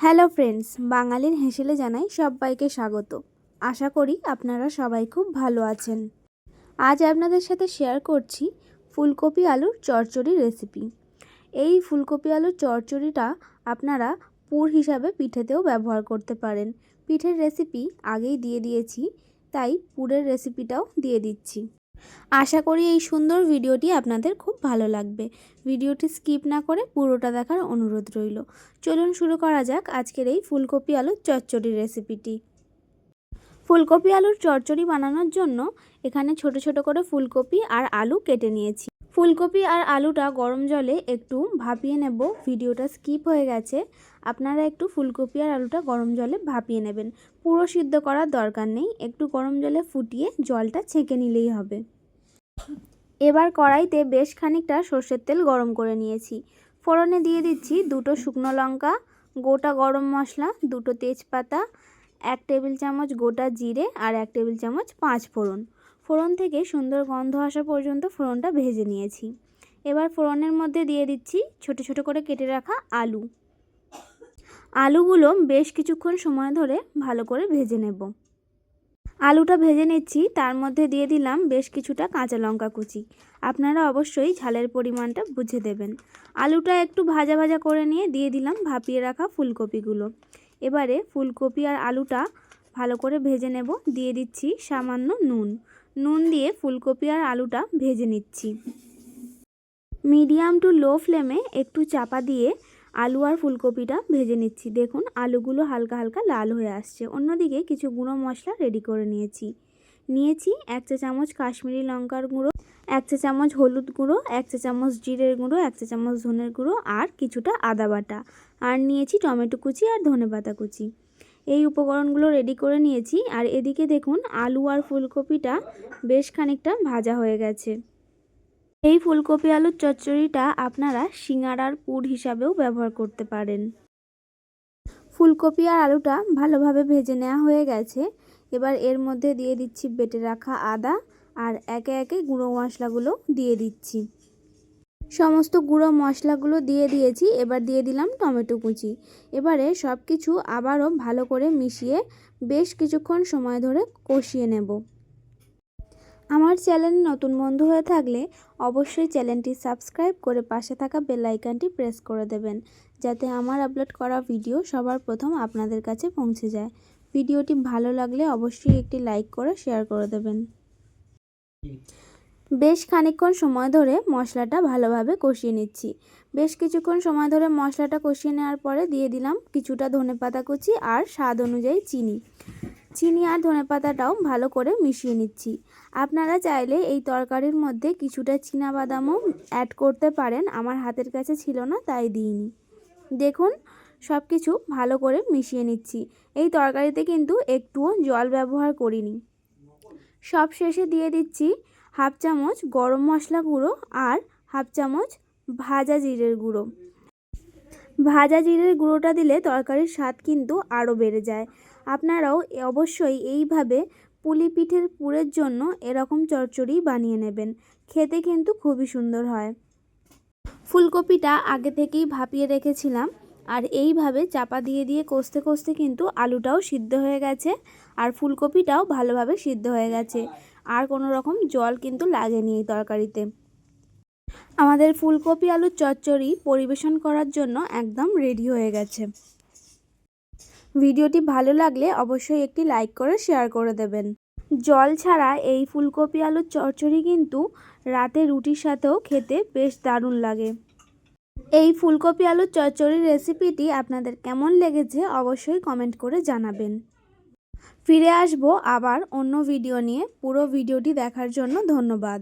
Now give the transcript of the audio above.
Hello friends, বাঙালির হেসেলে জানাই সবাইকে স্বাগত। আশা করি আপনারা সবাই খুব ভালো আছেন। আজ আপনাদের সাথে শেয়ার করছি ফুলকপি আলুর চচ্চড়ি রেসিপি এই ফুলকপি আলুর চচ্চড়িটা আপনারা পুর হিসাবে পিঠেতেও ব্যবহার করতে পারেন। পিঠের রেসিপি আগেই দিয়ে দিয়েছি, তাই পুরের রেসিপিটাও দিয়ে দিচ্ছি। আশা করি এই সুন্দর ভিডিওটি আপনাদের খুব ভালো লাগবে। ভিডিওটি স্কিপ না করে পুরোটা দেখার অনুরোধ রইল। চলুন শুরু করা যাক আজকের এই ফুলকপি আলুর চচ্চড়ি রেসিপিটি। ফুলকপি আলুর চচ্চড়ি বানানোর জন্য এখানে ছোট ছোট করে ফুলকপি আর আলু কেটে নিয়েছি। ফুলকপি আর আলুটা গরম জলে একটু ভাপিয়ে নেব। ভিডিওটা স্কিপ হয়ে গেছে। আপনারা একটু ফুলকপি আর আলুটা গরম জলে ভাপিয়ে নেবেন। পুরো সিদ্ধ করার দরকার নেই। একটু গরম জলে ফুটিয়ে জলটা ছেঁকে নিলেই হবে। এবার কড়াইতে বেশ খানিকটা সর্ষের তেল গরম করে নিয়েছি। ফোড়নে দিয়ে দিচ্ছি দুটো শুকনো লঙ্কা, গোটা গরম মশলা, দুটো তেজপাতা, এক টেবিল চামচ গোটা জিরে আর এক টেবিল চামচ পাঁচ ফোড়ন। ফোড়ন থেকে সুন্দর গন্ধ আসা পর্যন্ত ফোড়নটা ভেজে নিয়েছি। এবার ফোড়নের মধ্যে দিয়ে দিচ্ছি ছোট ছোট করে কেটে রাখা আলু। আলুগুলো বেশ কিছুক্ষণ সময় ধরে ভালো করে ভেজে নেব। আলুটা ভেজে নিচ্ছি, তার মধ্যে দিয়ে দিলাম বেশ কিছুটা কাঁচা লঙ্কা কুচি। আপনারা অবশ্যই ঝালের পরিমাণটা বুঝে দেবেন। আলুটা একটু ভাজা ভাজা করে নিয়ে দিয়ে দিলাম ভাপিয়ে রাখা ফুলকপিগুলো। এবারে ফুলকপি আর আলুটা ভালো করে ভেজে নেব। দিয়ে দিচ্ছি সামান্য নুন। নুন দিয়ে ফুলকপি আর আলুটা ভেজে নিচ্ছি। মিডিয়াম টু লো ফ্লেমে একটু চাপা দিয়ে আলু আর ফুলকপিটা ভেজে নিচ্ছি। দেখুন, আলুগুলো হালকা হালকা লাল হয়ে আসছে। অন্যদিকে কিছু গুঁড়ো মশলা রেডি করে নিয়েছি। নিয়েছি এক চা চামচ কাশ্মীরি লঙ্কার গুঁড়ো, এক চা চামচ হলুদ গুঁড়ো, এক চা চামচ জিরের গুঁড়ো, এক চা চামচ ধনের গুঁড়ো আর কিছুটা আদা বাটা। আর নিয়েছি টমেটো কুচি আর ধনে পাতা কুচি। এই উপকরণগুলো রেডি করে নিয়েছি। আর এদিকে দেখুন, আলু আর ফুলকপিটা বেশ খানিকটা ভাজা হয়ে গেছে। এই ফুলকপি আলুর চচ্চড়িটা আপনারা সিঙ্গারার পুর হিসাবেও ব্যবহার করতে পারেন। ফুলকপি আর আলুটা ভালোভাবে ভেজে নেওয়া হয়ে গেছে। এবার এর মধ্যে দিয়ে দিচ্ছি বেটে রাখা আদা আর একে একে গুঁড়ো মশলাগুলো দিয়ে দিচ্ছি। সমস্ত গুঁড়ো মশলাগুলো দিয়ে দিয়েছি, এবার দিয়ে দিলাম টমেটো কুচি। এবারে সব কিছু আবারও ভালো করে মিশিয়ে বেশ কিছুক্ষণ সময় ধরে কষিয়ে নেব। আমার চ্যানেল নতুন বন্ধু হয়ে থাকলে অবশ্যই চ্যানেলটি সাবস্ক্রাইব করে পাশে থাকা বেল আইকনটি প্রেস করে দেবেন, যাতে আমার আপলোড করা ভিডিও সবার প্রথম আপনাদের কাছে পৌঁছে যায়। ভিডিওটি ভালো লাগলে অবশ্যই একটি লাইক করে শেয়ার করে দেবেন। বেশ খানিকক্ষণ সময় ধরে মশলাটা ভালোভাবে কষিয়ে নিচ্ছি। বেশ কিছুক্ষণ সময় ধরে মশলাটা কষিয়ে নেওয়ার পরে দিয়ে দিলাম কিছুটা ধনেপাতা কুচি আর স্বাদ অনুযায়ী চিনি। চিনি আর ধনেপাতাটাও ভালো করে মিশিয়ে নিচ্ছি। আপনারা চাইলে এই তরকারির মধ্যে কিছুটা বাদামও অ্যাড করতে পারেন, আমার হাতের কাছে ছিল না, তাই দিইনি। দেখুন সব কিছু ভালো করে মিশিয়ে নিচ্ছি। এই তরকারিতে কিন্তু একটুও জল ব্যবহার করিনি। সব শেষে দিয়ে দিচ্ছি হাফ চামচ গরম মশলা গুঁড়ো আর হাফ চামচ ভাজা জিরের গুঁড়ো। ভাজা জিরের গুঁড়োটা দিলে তরকারির স্বাদ কিন্তু আরও বেড়ে যায়। আপনারাও অবশ্যই এইভাবে পুলি পিঠের পুরের জন্য এরকম চচ্চড়ি বানিয়ে নেবেন। খেতে কিন্তু খুবই সুন্দর হয়। ফুলকপিটা আগে থেকেই ভাপিয়ে রেখেছিলাম আর এইভাবে চাপা দিয়ে দিয়ে কষতে কষতে কিন্তু আলুটাও সিদ্ধ হয়ে গেছে আর ফুলকপিটাও ভালোভাবে সিদ্ধ হয়ে গেছে। আর কোনো রকম জল কিন্তু লাগেনি এই তরকারিতে। আমাদের ফুলকপি আলুর চচ্চড়ি পরিবেশন করার জন্য একদম রেডি হয়ে গেছে। ভিডিওটি ভালো লাগলে অবশ্যই একটি লাইক করে শেয়ার করে দেবেন। জল ছাড়া এই ফুলকপি আলুর চচ্চড়ি কিন্তু রাতে রুটির সাথেও খেতে বেশ দারুণ লাগে। এই ফুলকপি আলুর চচ্চড়ির রেসিপিটি আপনাদের কেমন লেগেছে অবশ্যই কমেন্ট করে জানাবেন। ফিরে আসব আবার অন্য ভিডিও নিয়ে। পুরো ভিডিওটি দেখার জন্য ধন্যবাদ।